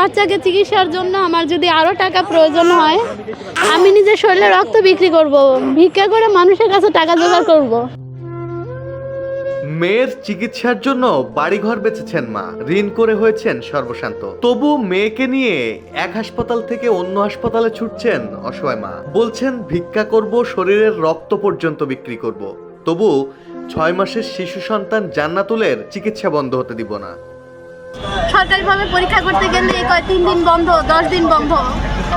বাচ্চাকে চিকিৎসার জন্য আমার যদি আরও টাকা প্রয়োজন হয়, আমি নিজের শরীরে রক্ত বিক্রি করব। ভিক্ষা করে মানুষের কাছে টাকা জোগাড় করব। মেয়ের চিকিৎসার জন্য বাড়িঘর বেঁচেছেন মা। ঋণ করে হয়েছেন সর্বশান্ত। তবু মেয়েকে নিয়ে এক হাসপাতাল থেকে অন্য হাসপাতালে ছুটছেন অসহায় মা। বলছেন, ভিক্ষা করব, শরীরের রক্ত পর্যন্ত বিক্রি করব। তবু ছয় মাসের শিশু সন্তান জান্নাতুলের চিকিৎসা বন্ধ হতে দিব না। সরকারিভাবে পরীক্ষা করতে গেলে কয় তিন দিন বন্ধ, দশ দিন বন্ধ।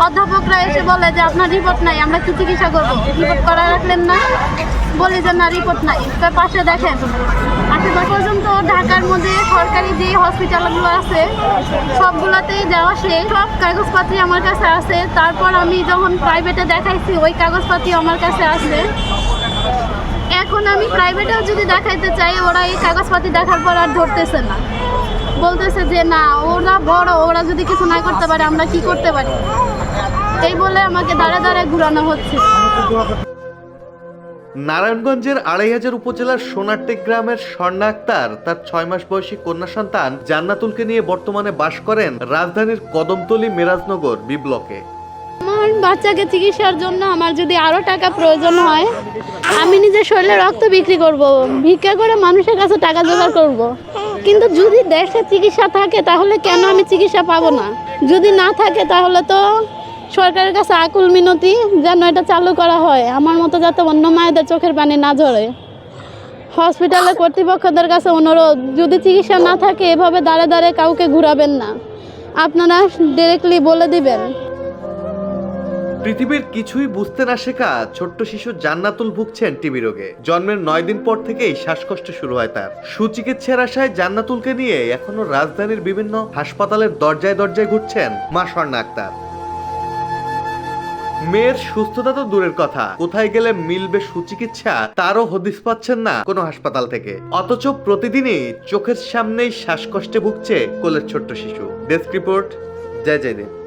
অধ্যাপকরা এসে বলে যে, আপনার রিপোর্ট নাই, আমরা কি চিকিৎসা করব? রিপোর্ট করা রাখলেন না। বলি যে, না রিপোর্ট নাই। পাশে দেখেন, আশেপাশে পর্যন্ত ঢাকার মধ্যে সরকারি যে হসপিটালগুলো আছে সবগুলোতেই যাওয়া শেষ সব কাগজপাতি আমার কাছে আছে। তারপর আমি যখন প্রাইভেটে দেখাইছি, ওই কাগজপাতি আমার কাছে আছে। এখন আমি প্রাইভেটেও যদি দেখাইতে চাই, ওরা এই কাগজপাতি দেখার পর আর ধরতেছে না। বলতেছে যে, না, ওরা বড়, ওরা যদি কিছু না করতে পারে, আমরা কি করতে পারি? এই বলে আমাকে দাঁড়ে দাঁড়ায় ঘুরানো হচ্ছে। নারায়ণগঞ্জের আড়াই হাজার উপজেলার সোনারটেক গ্রামের স্বর্ণা আক্তার, তার ছয় মাস বয়সী কন্যা সন্তান জান্নাতুলকে নিয়ে বর্তমানে বাস করেন রাজধানীর কদমতলী মেরাজনগর বি ব্লকে আমার বাচ্চাকে চিকিৎসার জন্য আমার যদি আরও টাকা প্রয়োজন হয়, আমি নিজের শরীরে রক্ত বিক্রি করব। ভিক্ষা করে মানুষের কাছে টাকা জোগাড় করব। কিন্তু যদি দেশে চিকিৎসা থাকে, তাহলে কেন আমি চিকিৎসা পাবো না? যদি না থাকে, তাহলে তো সরকারের কাছে আকুল মিনতি যেন এটা চালু করা হয়। আমার মতো যাতে অন্য মায়েদের চোখের পানি না ঝরে। হসপিটালের কর্তৃপক্ষদের কাছে অনুরোধ, যদি চিকিৎসা না থাকে, এভাবে দাঁড়ে দাঁড়ে কাউকে ঘুরাবেন না। আপনারা ডিরেক্টলি বলে দিবেন। পৃথিবীর কিছুই বুঝতে না শেখা ছোট্ট শিশু জান্নাতুল ভুগছেন টিবি রোগে। জন্মের নয় দিন পর থেকেই শ্বাসকষ্ট শুরু হয় তার। সুচিকিৎসার আশায় জান্নাতুলকে নিয়ে এখনও রাজধানীর বিভিন্ন হাসপাতালের দরজায় দরজায় ঘুরছেন মা স্বর্ণা আক্তার। মেয়ের সুস্থতা তো দূরের কথা। কোথায় গেলে মিলবে সুচিকিৎসা তারও হদিস পাচ্ছেন না কোনো হাসপাতাল থেকে। অথচ প্রতিদিনই চোখের সামনেই শ্বাসকষ্টে ভুগছে কোলের ছোট্ট শিশু। ডেস্ক রিপোর্ট, জয় জয় দেব